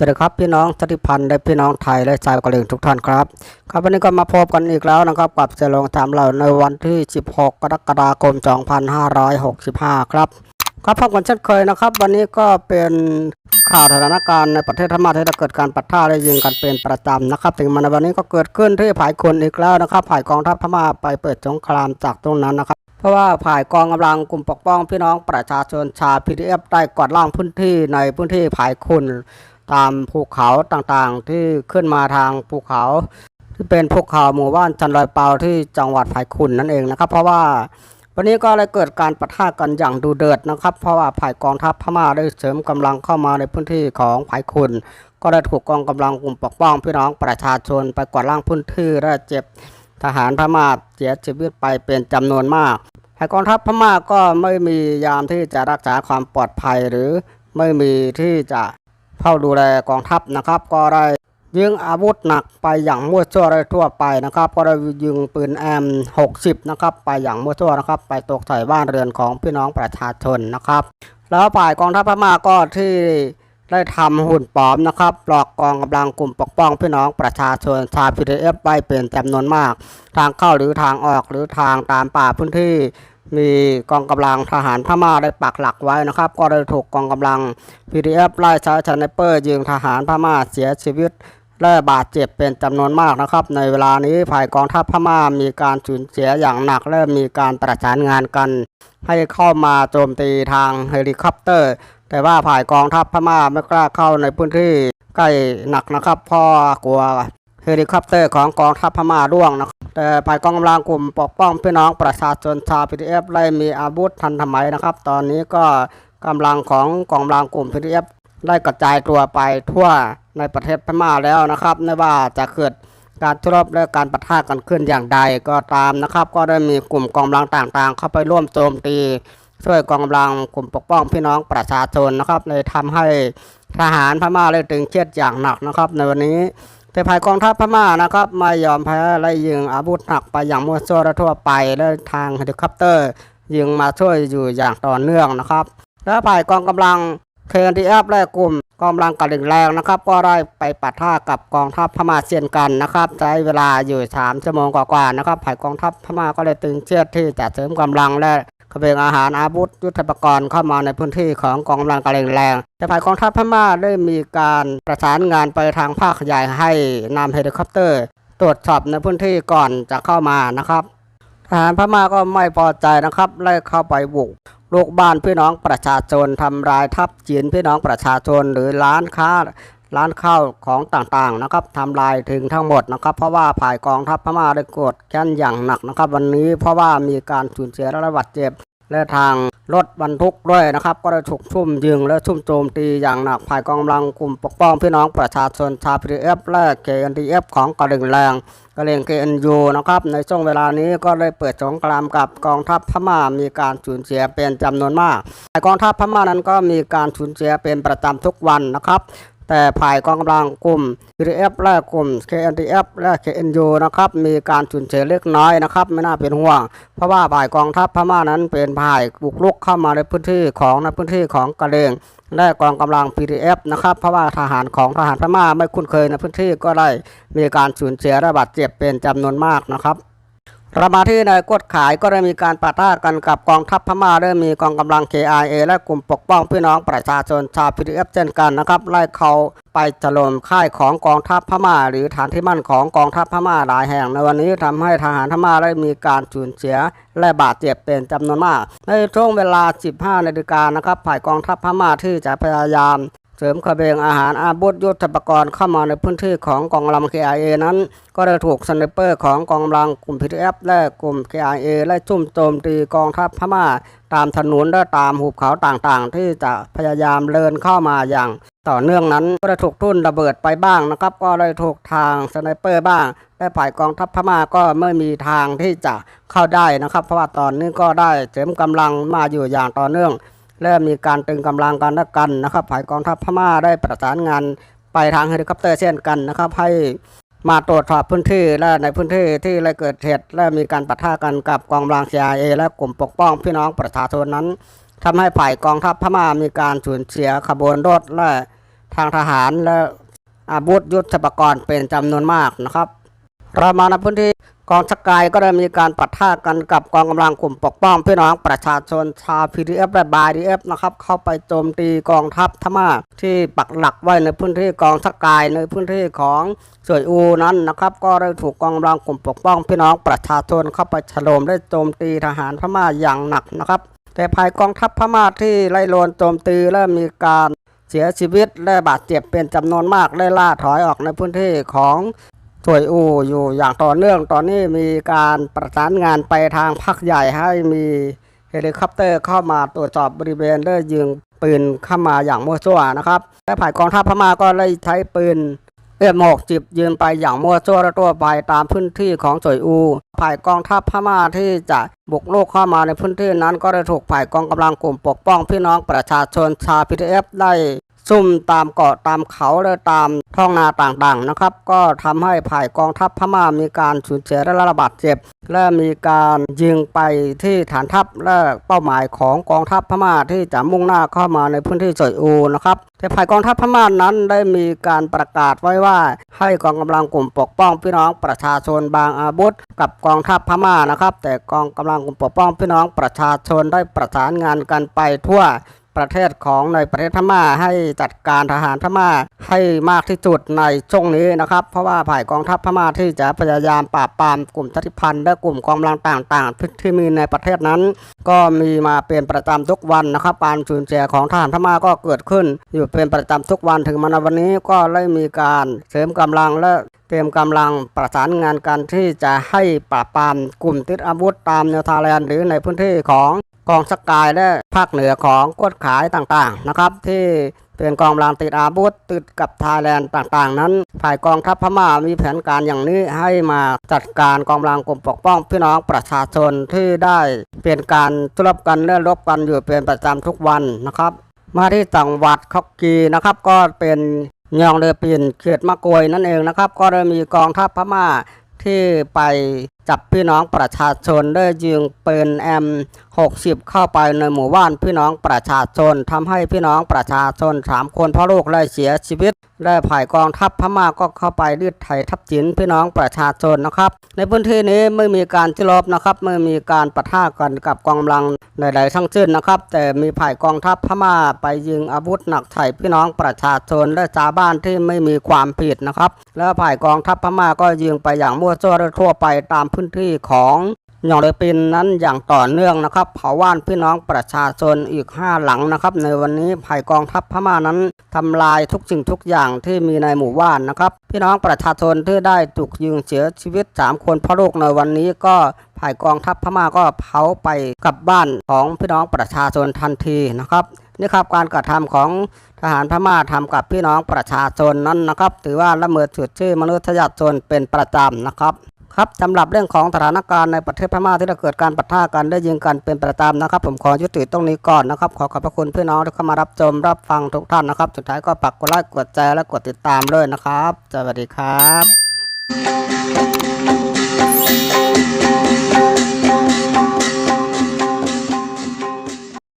สวัสดีครับพี่น้องชาติพันธ์และพี่น้องไทยและชาวกะเหรี่ยงทุกท่านครับ ครับวันนี้ก็มาพบกันอีกแล้วนะครับกับเจลงตามเราในวันที่ 16 กรกฎาคม 2565 ครับครับพบกันเช่นเคยนะครับ วันนี้ก็เป็นข่าวสถานการณ์ในประเทศพม่าที่ได้เกิดการปะทะและยิงกันเป็นประจำนะครับ ถึงมาในวันนี้ก็เกิดขึ้นที่ผายคนอีกแล้วนะครับผายกองทัพพม่าไปเปิดสงครามจากตรงนั้นนะครับเพราะว่าฝ่ายกองกำลังกลุ่มปกป้องพี่น้องประชาชนชาว PDF ได้กวาดล้างพื้นที่ในพื้นที่ผายคุณ ตามภูเขาต่างๆ ที่ขึ้นมาทางภูเขา ที่เป็นภูเขาหมู่บ้านจันลอยเปาที่จังหวัดไผายคุณนั่นเองนะครับ เพราะว่าวันนี้ก็เลยเกิดการปะทะกันอย่างดูเดือดนะครับ เพราะว่าฝ่ายกองทัพพม่าได้เสริมกำลังเข้ามาในพื้นที่ของไผายคุณก็ได้ถูกกองกำลังกลุ่มปกป้องพี่น้องประชาชนไปกวาดล้างพื้นที่และเจ็บทหารพม่าเสียชีวิตไปเป็นจำนวนมากให้กองทัพพม่าก็ไม่มียามที่จะรักษาความปลอดภัยหรือไม่มีที่จะ เฝ้าดูแลกองทัพนะครับก็ได้ยิงอาวุธหนักไปอย่างมั่วซั่วเลยทั่วไปนะครับ ก็ได้ยิงปืนแอม 60 นะครับ ไปอย่างมั่วซั่วนะครับ ไปตกใส่บ้านเรือนของพี่น้องประชาชนนะครับ แล้วฝ่ายกองทัพพม่าก็ที่ได้ทำหุ่นปลอมนะครับหลอกกองกำลังกลุ่มปกป้องพี่น้องประชาชนชาวพีดีเอฟไปเป็นจำนวนมาก ทางเข้าหรือทางออกหรือทางตามป่าพื้นที่ มีกองกำลังทหารพม่าได้ปักหลักไว้นะครับ ก็ได้ถูกกองกำลัง PDF ไล่ใช้ชนเปอร์ยิงทหารพม่าเสียชีวิตและบาดเจ็บเป็นจำนวนมากนะครับ ในเวลานี้ฝ่ายกองทัพพม่ามีการสูญเสียอย่างหนักและมีการประสานงานกัน ให้เข้ามาโจมตีทางเฮลิคอปเตอร์ แต่ว่าฝ่ายกองทัพพม่าไม่กล้าเข้าในพื้นที่ใกล้หนักนะครับเพราะกลัวเฮลิคอปเตอร์ของกองทัพพม่าร่วงนะครับ แต่ฝ่ายกองกำลังกลุ่มปกป้องพี่น้องประชาชนชาว PDF ได้มีอาวุธทันสมัยนะครับ ตอนนี้ก็กำลังของกองกำลังกลุ่ม PDF ได้กระจายตัวไปทั่วในประเทศพม่าแล้วนะครับไม่ว่าจะเกิดการทุรบและการปะทะกันขึ้นอย่างใดก็ตามนะครับ ก็ได้มีกลุ่มกองกำลังต่างๆ เข้าไปร่วมโจมตีช่วยกองกำลังกลุ่มปกป้องพี่น้องประชาชนนะครับเลยทำให้ทหารพม่าเลยตึงเครียดอย่างหนักนะครับ ในวันนี้ แต่ภายกองทัพพม่านะครับไม่ยอมแพ้ไล่ยิงอาวุธหนักไปอย่างมั่วซั่วและทั่วไปและทางเฮลิคอปเตอร์ ยิงมาช่วยอยู่อย่างต่อเนื่องนะครับ และฝ่ายกองกำลัง KNDF และกลุ่มกองกำลังกระดิ่งแรงนะครับ ก็ได้ไปปะทะกับกองทัพพม่าเช่นกันนะครับใช้เวลาอยู่3ชั่วโมงกว่าๆนะครับฝ่ายกองทัพพม่าก็เลยตึงเครียดที่จะเสริมกำลังและ กระเบงอาหารอาวุธยุทธปกรณ์เข้ามาในพื้นที่ของกองกำลังกระดิ่งแรงแต่ฝ่ายกองทัพพม่าได้มีการประสานงานไปทางภาคใหญ่ให้นำเฮลิคอปเตอร์ ตรวจสอบในพื้นที่ก่อนจะเข้ามานะครับทหารพม่าก็ไม่พอใจนะครับไล่เข้าไปบุกลูกบ้านพี่น้องประชาชนทำลายทับจีนพี่น้องประชาชนหรือร้านค้า ร้านข้าวของต่างๆนะครับทำลายถึงทั้งหมดนะครับ เพราะว่าฝ่ายกองทัพพม่าได้กดแค้นอย่างหนักนะครับ วันนี้เพราะว่ามีการสูญเสียและบาดเจ็บและทางรถบรรทุกด้วยนะครับ ก็ได้ถูกชุ่มยิงและชุ่มโจมตีอย่างหนักภายกองกำลังกลุ่มปกป้องพี่น้องประชาชนชาว PDF และ KNDF ของกระดิ่งแรงกระเลียง KNU นะครับในช่วงเวลานี้ก็ได้เปิดสงครามกับกองทัพพม่ามีการสูญเสียเป็นจำนวนมากภายกองทัพพม่านั้นก็มีการสูญเสียเป็นประจำทุกวันนะครับ แต่ฝ่ายกองกำลังกลุ่ม PDF และกลุ่ม KNDF และ KNU นะครับมีการสูญเสียเล็กน้อยนะครับไม่น่าเป็นห่วง เพราะว่าฝ่ายกองทัพพม่านั้นเป็นฝ่ายบุกรุกเข้ามาในพื้นที่ของในพื้นที่ของกะเลงและกองกำลัง PDF นะครับ เพราะว่าทหารของทหารพม่าไม่คุ้นเคยในพื้นที่ก็ได้มีการสูญเสียและบาดเจ็บเป็นจำนวนมากนะครับ เรามาที่ในกดขายก็ได้มีการปะทะกันกับกองทัพพม่าได้มีกองกำลัง KIA และกลุ่มปกป้องพี่น้องประชาชนชาว PDF เอฟเช่นกันนะครับไล่เขาไปถล่มค่ายของกองทัพพม่า หรือฐานที่มั่นของกองทัพพม่าหลายแห่งในวันนี้ทำให้ทหารพม่าได้มีการสูญเสียและบาดเจ็บเป็นจำนวนมาก ในช่วงเวลา 15 นาฬิกานะครับฝ่ายกองทัพพม่าที่จะพยายาม เสริมกระเบงอาหารอาวุธยุทธปกรณ์เข้ามาในพื้นที่ของกองกำลัง KIA นั้น ก็ได้ถูกสไนเปอร์ของกองกำลังกลุ่ม PDF และกลุ่ม KIA และจุ่มโจมตีกองทัพพม่า ตามถนนและตามหุบเขาต่างๆ ที่จะพยายามเดินเข้ามาอย่างต่อเนื่องนั้นก็ได้ถูกทุ่นระเบิดไปบ้างนะครับ ก็ได้ถูกทางสไนเปอร์บ้างและฝ่ายกองทัพพม่าก็ไม่มีทางที่จะเข้าได้นะครับ เพราะว่าตอนนี้ก็ได้เสริมกำลังมาอยู่อย่างต่อเนื่อง และมีการตึงกำลังกันและกันนะครับฝ่ายกองทัพพม่าได้ประสานงานไปทางเฮลิคอปเตอร์เช่นกันนะครับให้มาตรวจสอบพื้นที่และในพื้นที่ที่ได้เกิดเหตุและมีการปะทะกันกับกองกำลัง CIA และกลุ่มปกป้องพี่น้องประชาชนนั้นทำให้ฝ่ายกองทัพพม่ามีการสูญเสียขบวนรถและทางทหารและอาวุธยุทธปกรณ์เป็นจำนวนมากนะครับ เรามาในพื้นที่ กองชักายก็ได้มีการปะทะกันกับกองกำลังกลุ่มปกป้องพี่น้องประชาชนชาว PDF และ BDF นะครับเข้าไปโจมตีกองทัพพม่าที่ปักหลักไว้ในพื้นที่กองชักายในพื้นที่ของสวยอูนั้นนะครับก็ได้ถูกกองกำลังกลุ่มปกป้องพี่น้องประชาชนเข้าไปฉลมได้โจมตีทหารพม่าอย่างหนักนะครับแต่ภายกองทัพพม่าที่ไล่โลนโจมตีและมีการเสียชีวิตและบาดเจ็บเป็นจำนวนมากได้ล่าถอยออกในพื้นที่ของ ถวยอูอยู่อย่างต่อเนื่องตอนนี้มีการประสานงานไปทางภาคใหญ่ให้มีเฮลิคอปเตอร์เข้ามาตรวจสอบบริเวณได้ยิงปืนเข้ามาอย่างมั่วซั่วนะครับและฝ่ายกองทัพพม่าก็ได้ใช้ปืนเอื้อมหกจิบยืนไปอย่างมั่วซั่วและตัวไปตามพื้นที่ของถวยอูฝ่ายกองทัพพม่าที่จะบุกรุกเข้ามาในพื้นที่นั้นก็ได้ถูกฝ่ายกองกำลังกลุ่มปกป้องพี่น้องประชาชนชาวพีทีเอฟได้ ซุ่มตามเกาะตามเขาและตามท้องนาต่างๆนะครับ ก็ทำให้ฝ่ายกองทัพพม่ามีการสูญเสียและระบาดเจ็บ และมีการยิงไปที่ฐานทัพและเป้าหมายของกองทัพพม่าที่จะมุ่งหน้าเข้ามาในพื้นที่สวยอูนะครับแต่ฝ่ายกองทัพพม่านั้นได้มีการประกาศไว้ว่า ให้กองกำลังกลุ่มปกป้องพี่น้องประชาชนบางอาวุธกับกองทัพพม่านะครับ แต่กองกำลังกลุ่มปกป้องพี่น้องประชาชนได้ประสานงานกันไปทั่ว ประเทศของในประเทศพม่าให้จัดการทหารพม่าให้มากที่สุดในช่วงนี้นะครับ เพราะว่าฝ่ายกองทัพพม่าที่จะพยายามปราบปรามกลุ่มชาติพันธุ์และกลุ่มกองกำลังต่างๆ ที่มีในประเทศนั้น ก็มีมาเป็นประจำทุกวันนะครับการสูญเสียของทหารพม่าก็เกิดขึ้น อยู่เป็นประจำทุกวันถึงมาในวันนี้ก็ได้มีการเสริมกำลังและเตรียมกำลังประสานงานกันที่จะให้ปราบปรามกลุ่มติดอาวุธตามแนวทางแลนหรือในพื้นที่ของ กองสกายและภาคเหนือของกดขายต่างๆนะครับที่เป็นกองกำลังติดอาวุธติดกับไทยแลนด์ต่างๆ นั้นฝ่ายกองทัพพม่ามีแผนการอย่างนี้ให้มาจัดการกองกำลังกลุ่มปกป้องพี่น้องประชาชนที่ได้เป็นการทุรบกันและรบกันอยู่เป็นประจำทุกวันนะครับ มาที่จังหวัดคอกกีนะครับ ก็เป็นยองเรือปินเขตมะกวยนั่นเองนะครับ ก็ได้มีกองทัพพม่าที่ไป จับพี่น้องประชาชนได้ยิงปืนแอม60 เข้าไปในหมู่บ้านพี่น้องประชาชนทำให้พี่น้องประชาชนสามคนพ่อลูกได้เสียชีวิตและฝ่ายกองทัพพม่าก็เข้าไปรีดไถทับจินพี่น้องประชาชนนะครับ ในพื้นที่นี้ไม่มีการที่รบนะครับ ไม่มีการปะทะกันกับกองกำลังใดๆทั้งสิ้นนะครับ แต่มีฝ่ายกองทัพพม่าไปยิงอาวุธหนักใส่พี่น้องประชาชนและชาวบ้านที่ไม่มีความผิดนะครับ แล้วฝ่ายกองทัพพม่าก็ยิงไปอย่างมั่วซั่วและทั่วไปตามพื้นื้นที่ของยองเรปินนั้นอย่างต่อเนื่องนะครับเผาว่านพี่น้องประชาชนอีก 5 หลังนะครับ ในวันนี้ฝ่ายกองทัพพม่านั้นทำลายทุกสิ่งทุกอย่างที่มีในหมู่บ้านนะครับ พี่น้องประชาชนที่ได้ถูกยิงเสียชีวิต 3 คนพ่อลูกในวันนี้ก็ฝ่ายกองทัพพม่าก็เผาไปกับบ้านของพี่น้องประชาชนทันทีนะครับนี่ครับการกระทำของทหารพม่าทำกับพี่น้องประชาชนนั้นนะครับ ถือว่าละเมิดสิทธิมนุษยชนเป็นประจำนะครับ ครับสำหรับเรื่องของสถานการณ์ในประเทศพม่าที่เราเกิดการปะทะกันได้ยิงกันเป็นประจำนะครับ ผมขอยุติตรงนี้ก่อนนะครับ ขอขอบพระคุณพี่น้องที่เข้ามารับชมรับฟังทุกท่านนะครับ สุดท้ายก็ฝากกดไลค์กดแชร์และกดติดตามด้วยนะครับ สวัสดีครับ